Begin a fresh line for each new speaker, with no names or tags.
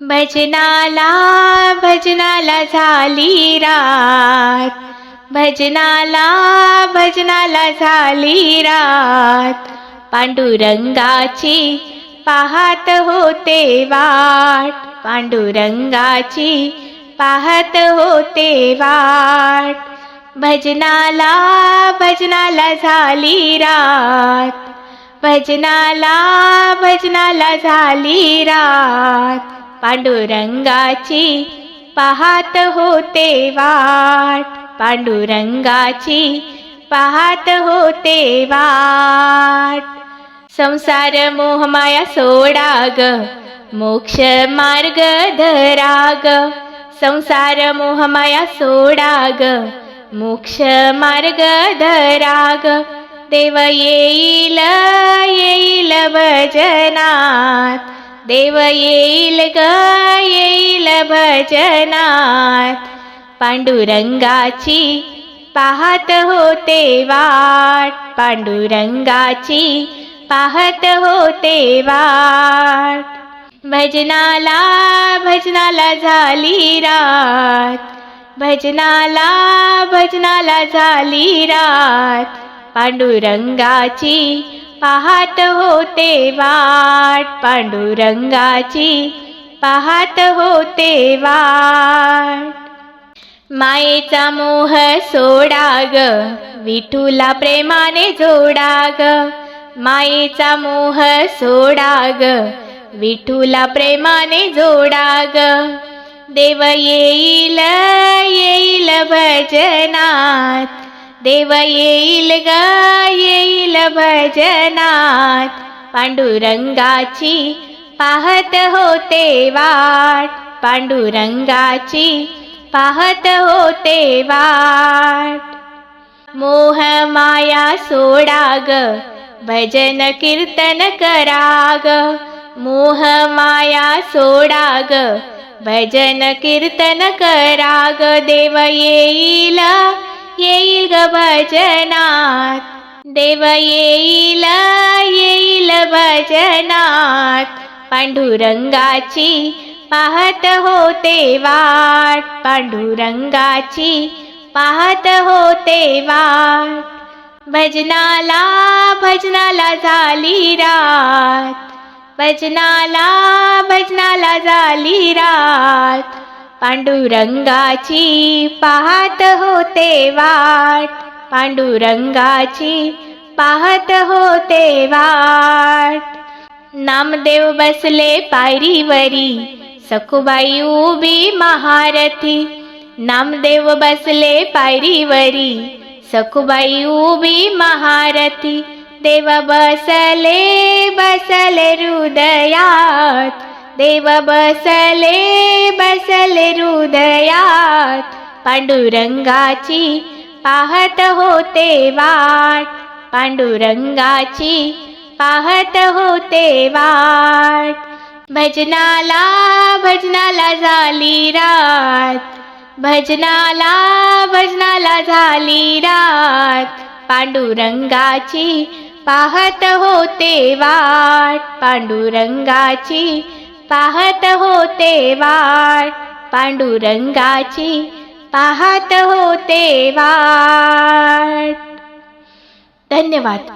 भजनाला भजनाला झाली रात. भजनाला भजनाला झाली रात. पांडुरंगाची पाहत होते वाट. पांडुरंगाची पाहत होते वाट. भजनाला भजनाला झाली रात. भजनाला भजनाला झाली रात. पांडुरंगाची पाहत होते वाट. पांडुरंगाची पाहत होते वाट. संसार मोहमाया सोडा ग मोक्ष मार्ग धराग. संसार मोहमाया सोडा ग मोक्ष मार्ग धराग. देव येईल येईल भजनात. देव येईल ग येईल भजनात. पांडुरंगाची पाहत होते वाट. पांडुरंगाची पाहत होते वाट. भजनाला भजनाला झाली रात. भजनाला भजनाला झाली रात. पांडुरंगाची पाहत होते वाट पांडुरंगाची पाहत होते वाट. मायेचा मोह सोडा ग विठूला प्रेमाने जोडा ग. मायेचा मोह सोडा ग विठूला प्रेमाने जोडा ग. देव येईल येईल भजनात देव येईल ग येईल भजनात. पांडुरंगाची पाहत होते वाट. पांडुरंगाची पाहत होते वाट. मोह माया सोडा ग भजन कीर्तन कराग मोह माया सोडा ग भजन कीर्तन कराग देव येईल येईल ग भजनात. देव येईल येईल भजनात. पांडुरंगाची पाहत होते वाट. पांडुरंगाची पाहत होते वाट. भजनाला भजनाला झाली रात. भजनाला भजनाला झाली रात. पांडुरंगाची पाहत होते वाट. पांडुरंगाची पाहत होते वाट. नामदेव बसले पायरीवरी सखुबाई उभी महारथी. नामदेव बसले पायरीवरी सखुबाई उभी महारथी. देव बसले बसले हृदयात. देव बसले बसले हृदयात. पांडुरंगाची पाहत होते वाट. पांडुरंगाची पाहत होते वाट. भजनाला भजनाला झाली रात. भजनाला भजनाला झाली रात. पांडुरंगाची पाहत होते वाट. पांडुरंगाची पाहत होते वाट पांडुरंगाची पाहत होते वाट धन्यवाद.